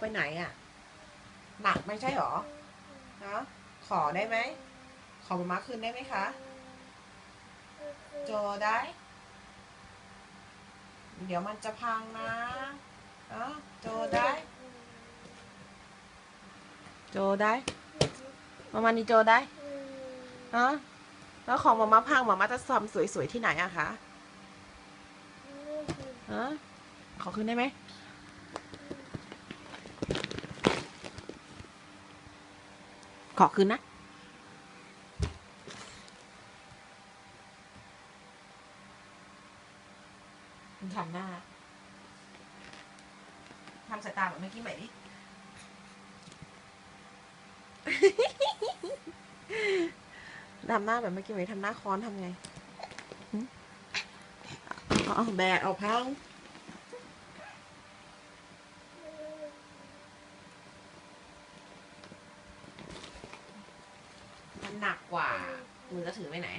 ไปไหนอะหนักไม่ใช่หรอฮะขอได้ไหม ขอมามาคืนได้ไหมคะ โจได้ เดี๋ยวมันจะพังนะอะโจได้ โจได้มามานี่โจได้ฮะแล้วของมามาพังมามาจะซ่อมสวยๆที่ไหนอะคะฮะขอคืนได้ไหม ขอคืนนะมึงทำหน้าทำสายตาแบบเมื่อกี้ใหม่ดิ ทำหน้าแบบเมื่อกี้ไหมทำหน้าค้อนทำไงหึเอาเอาแบกเอาพัง หนักกว่า มือจะถือไปไหน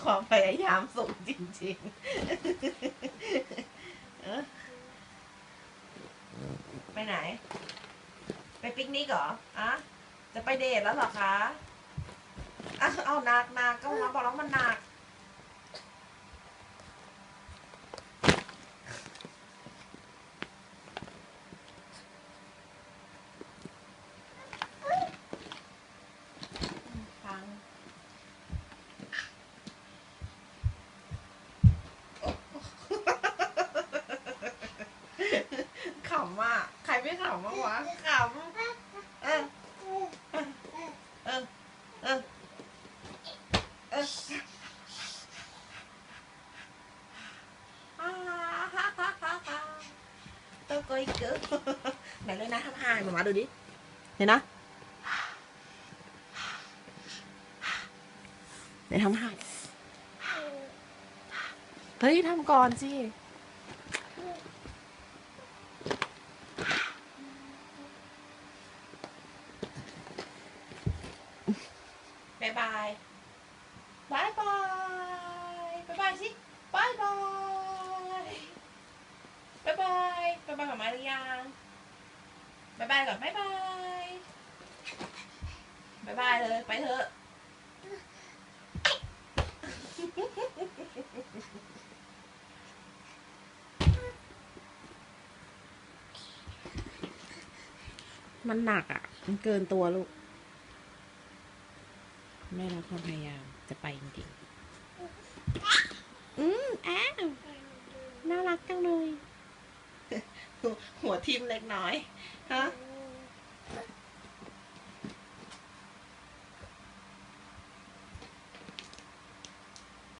ความพยายามสูงจริงๆเออไปไหน ไปปิกนิกเหรออะจะไปเดทแล้วเหรอคะอะเอาหนักหนักก็มาบอกแล้วมันหนัก ฟัง ขำอะใครไม่ขำบ้างวะขำเออเออเออเออเออตัวกอยเก๋ไหนเลยนะทำหายมามาดูดิเห็นนะไหนทำหายเฮ้ยทำก่อนสิ บายบายบายบายบายสิบายบายบายบายบายบายกับมาหรือยังบายบายก่อนบายบายบายบายเลยไปเถอะมันหนักอะ มันเกินตัวลูก ไม่รักความพยายามจะไปจริงๆ อืมแอมน่ารักจังเลย หัวทิมเล็กน้อย